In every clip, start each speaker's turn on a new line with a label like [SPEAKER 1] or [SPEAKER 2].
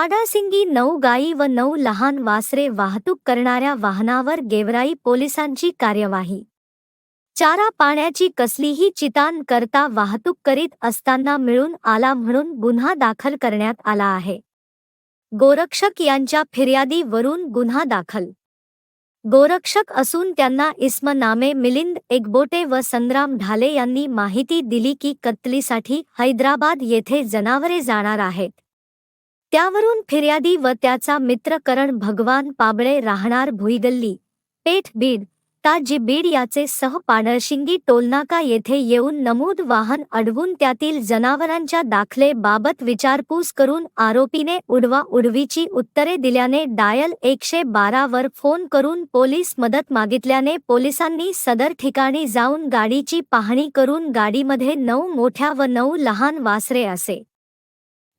[SPEAKER 1] पाडासिंगी नऊ गायी व नऊ लहान वासरे वाहतूक करणाऱ्या वाहनावर गेवराई पोलिसांची कार्यवाही. चारा पाण्याची कसलीही चितान करता वाहतूक करीत असताना मिळून आला म्हणून गुन्हा दाखल करण्यात आला आहे. गोरक्षक यांच्या फिर्यादीवरून गुन्हा दाखल. गोरक्षक असून त्यांना इस्म नामे मिलिंद एकबोटे व संग्राम ढाले यांनी माहिती दिली की कत्तलीसाठी हैदराबाद येथे जनावरे जाणार आहेत. त्यावरून फिर्यादी व त्याचा मित्र करण भगवान पाबळे राहणार भुईगल्ली. पेठ बीड ताजी बीड याचे सह पाडळशिंगी टोलनाका येथे येऊन नमूद वाहन अडवून त्यातील जनावरांच्या दाखले बाबत विचारपूस करून आरोपीने उडवा उडवीची उत्तरे दिल्याने डायल एकशे बारा वर फोन करून पोलीस मदत मागितल्याने पोलिसांनी सदर ठिकाणी जाऊन गाडीची पाहणी करून गाडीमध्ये नऊ मोठ्या व नऊ लहान वासरे असे.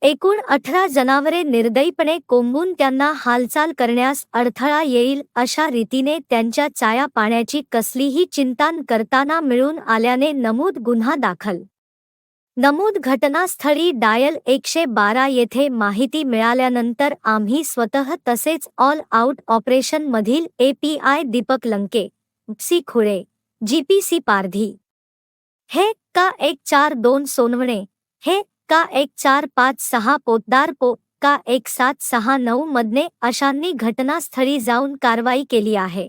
[SPEAKER 1] एकूण अठरा जनावरे निर्दयीपणे कोंबून त्यांना हालचाल करण्यास अडथळा येईल अशा रीतीने त्यांच्या चाया पाण्याची कसलीही चिंतान करताना मिळून आल्याने नमूद गुन्हा दाखल. नमूद घटनास्थळी डायल एकशे बारा येथे माहिती मिळाल्यानंतर आम्ही स्वतः तसेच all out ऑपरेशनमधील API Deepak Lanke C Khule GPC Pardhi. हे का एक चार दोन सोनवणे हे का एक चार पाच सहा पोतदार पो का एक सात सहा नऊ मधने अशांनी घटनास्थळी जाऊन कारवाई केली आहे.